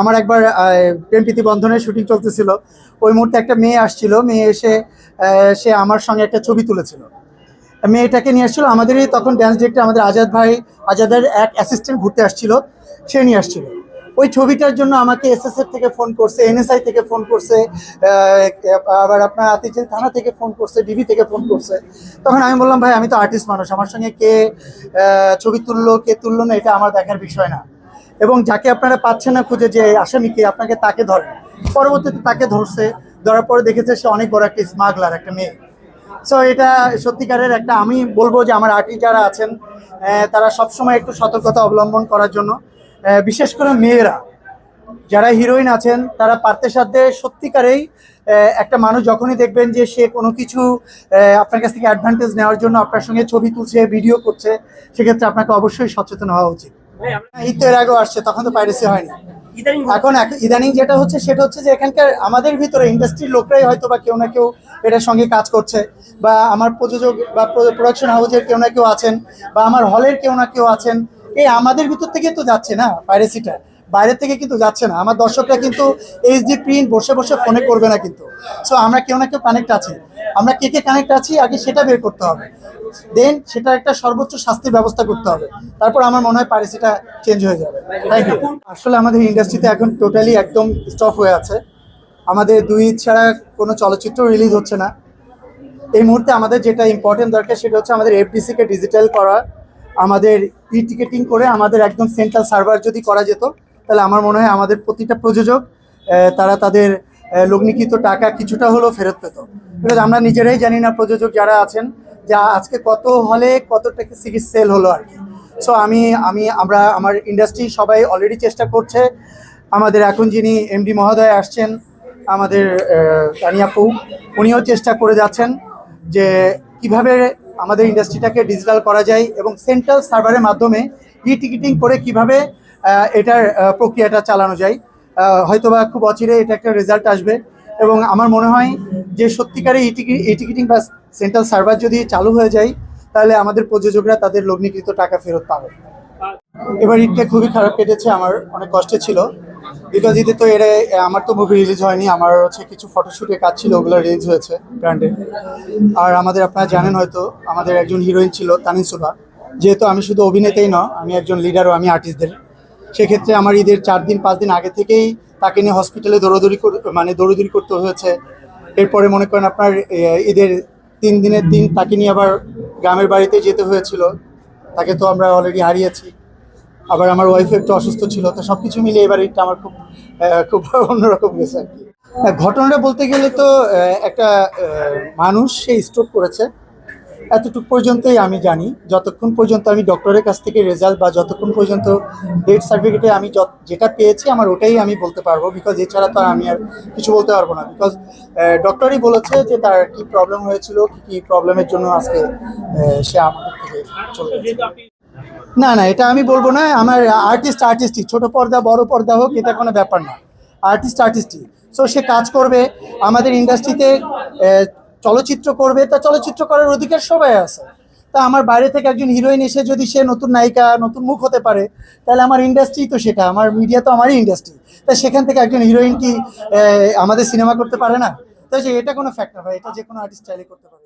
আমার একবার প্রেম প্রীতি বন্ধনের শুটিং চলতেছিল। ওই মুহূর্তে একটা মেয়ে আসছিল, মেয়ে এসে সে আমার সঙ্গে একটা ছবি তুলেছিল। মেয়েটাকে নিয়ে আসছিল, আমাদেরই তখন ড্যান্স ডিরেক্টর আমাদের আজাদ ভাই, আজাদের এক অ্যাসিস্ট্যান্ট ঘুরতে আসছিল, সে নিয়ে আসছিল। ওই ছবিটার জন্য আমাকে এসএসএফ থেকে ফোন করছে এনএসআই থেকে ফোন করছে আবার আপনার আতিজিল থানা থেকে ফোন করছে ডিবি থেকে ফোন করছে। তখন আমি বললাম, ভাই, আমি তো আর্টিস্ট মানুষ, আমার সঙ্গে কে ছবি তুললো, কে তুললো না, এটা আমার দেখার বিষয় না। এবং যাকে আপনারা পাচ্ছেন না খুঁজে যে আসামিকে আপনাকে তাকে ধরেন পরবর্তীতে তাকে ধরছে, ধরার পরে দেখেছে সে অনেক বড় একটা স্মাগলার একটা মেয়ে। সো এটা সত্যিকারের একটা, আমি বলব যে আমার আর্টিস্ট যারা আছেন তারা সবসময় একটু সতর্কতা অবলম্বন করার জন্য। বিশেষ করে মেয়েরা, যারা হিরোইন আছেন, তারা পারতে সাধ্যে সত্যিকারেই একটা মানুষ যখনই দেখবেন যে সে কোনো কিছু আপনার কাছ থেকে অ্যাডভান্টেজ নেওয়ার জন্য আপনার সঙ্গে ছবি তুলছে ভিডিও করছে, সেক্ষেত্রে আপনাকে অবশ্যই সচেতন হওয়া উচিত। ঈদ তো এর আগেও আসছে তখন তো পাইরেসি হয়নি। এখন ইদানিং যেটা হচ্ছে সেটা হচ্ছে যে এখানকার আমাদের ভিতরে ইন্ডাস্ট্রির লোকরাই হয়তো বা কেউ না কেউ এটার সঙ্গে কাজ করছে বা আমার প্রযোজক বা প্রোডাকশন হাউসের কেউ না কেউ আছেন বা আমার হলের কেউ না কেউ আছেন। এই আমাদের ভিতর থেকে তো যাচ্ছে না পাইরেসিটা বাইরে থেকে কিন্তু যাচ্ছে না। আমার দর্শকরা কিন্তু এইচডি প্রিন্ট বসে বসে ফোনে করবে না কিন্তু। সো আমরা কেউ না কেউ কানেক্ট আছি। আমরা কে কে কানেক্ট আছি, আগে সেটা বের করতে হবে। দেন সেটা একটা সর্বোচ্চ শাস্তির ব্যবস্থা করতে হবে। তারপর আমার মনে হয় পাইরেসিটা চেঞ্জ হয়ে যাবে। থ্যাংক ইউ আসলে আমাদের ইন্ডাস্ট্রিতে এখন টোটালি একদম স্টপ হয়ে আছে। আমাদের দুই ছাড়া কোনো চলচ্চিত্র রিলিজ হচ্ছে না। এই মুহূর্তে আমাদের যেটা ইম্পর্টেন্ট দরকার সেটা হচ্ছে আমাদের এফডিসিকে ডিজিটাল করা। আমাদের ই টিকেটিং করে আমাদের একদম সেন্ট্রাল সার্ভার যদি করা যেত, তাহলে আমার মনে হয় আমাদের প্রতিটা প্রযোজক তারা তাদের লগ্নিকৃত টাকা কিছুটা হলেও ফেরত পেত। বিকজ আমরা নিজেরাই জানি না প্রযোজক যারা আছেন যে আজকে কত হলে কত টাকা সিরিজ সেল হলো আর কি। সো আমি আমি, আমরা, আমার ইন্ডাস্ট্রি সবাই অলরেডি চেষ্টা করছে। আমাদের এখন যিনি এমডি মহোদয় আসছেন, আমাদের তানিয়াপু উনিও চেষ্টা করে যাচ্ছেন যে কীভাবে আমাদের ইন্ডাস্ট্রিটাকে ডিজিটাল করা যায় এবং সেন্ট্রাল সার্ভারের মাধ্যমে ই টিকিটিং করে কীভাবে এটার প্রক্রিয়াটা চালানো যায়। হয়তোবা খুব অচিরে এটা একটা রেজাল্ট আসবে এবং আমার মনে হয় যে সত্যিকারে ই টিকিট টিকিটিং বা সেন্ট্রাল সার্ভার যদি চালু হয়ে যায়, তাহলে আমাদের প্রযোজকরা তাদের লগ্নিকৃত টাকা ফেরত পাবে। এবার ঈদটা খুবই খারাপ কেটেছে, আমার অনেক কষ্টে ছিল। বিকজ ঈদে তো এর, আমার তো মুভি রিলিজ হয়নি, আমার হচ্ছে কিছু ফটোশুটের কাজ ছিল, ওগুলো রিলিজ হয়েছে ব্র্যান্ডে আর আমাদের আপনারা জানেন হয়তো, আমাদের একজন হিরোইন ছিল তানিসুলা যেহেতু আমি শুধু অভিনেতাই নয়, আমি একজন লিডারও আমি আর্টিস্টদের সেক্ষেত্রে আমার ঈদের চার দিন, পাঁচ দিন আগে থেকেই তাকে নিয়ে হসপিটালে দৌড়দৌড়ি মানে দৌড়দৌড়ি করতে হয়েছে। এরপরে মনে করেন আপনার ঈদের তিন দিনের দিন তাকে নিয়ে আবার গ্রামের বাড়িতে যেতে হয়েছিল। তাকে তো আমরা অলরেডি হারিয়েছি। আবার আমার ওয়াইফ একটু অসুস্থ ছিল, তো সব কিছু মিলে এবার ঈদটা আমার খুব খুব অন্যরকম গেছে আর কি। ঘটনাটা বলতে গেলে তো একটা মানুষ সে স্ট্রোক করেছে। এতটুকু পর্যন্তই আমি জানি। যতক্ষণ পর্যন্ত আমি ডক্টরের কাছ থেকে রেজাল্ট বা যতক্ষণ পর্যন্ত ডেথ সার্টিফিকেটে আমি যেটা পেয়েছি, আমার ওটাই আমি বলতে পারব। বিকজ এছাড়া তো আমি আর কিছু বলতে পারব না। বিকজ ডক্টরই বলেছে যে তার কি প্রবলেম হয়েছিল, কি কি প্রবলেমের জন্য আজকে সে আমাদের থেকে চলে গেছে। না না, এটা আমি বলব না। আমার আর্টিস্ট আর্টিস্টই ছোট পর্দা, বড় পর্দা হোক, এটা কোনো ব্যাপার না। আর্টিস্ট আর্টিস্টই সো সে কাজ করবে। আমাদের ইন্ডাস্ট্রিতে চলচ্চিত্র করবে, তা চলচ্চিত্র করার অধিকার সবাই আছে। তা আমার বাইরে থেকে একজন হিরোইন এসে যদি সে নতুন নায়িকা, নতুন মুখ হতে পারে, তাহলে আমার ইন্ডাস্ট্রি তো সেটা, আমার মিডিয়া তো আমারই ইন্ডাস্ট্রি তা সেখান থেকে একজন হিরোইন কি আমাদের সিনেমা করতে পারে না? তাই এটা কোনো ফ্যাক্টর হয়, এটা যে কোনো আর্টিস্ট চাইলে করতে পারে।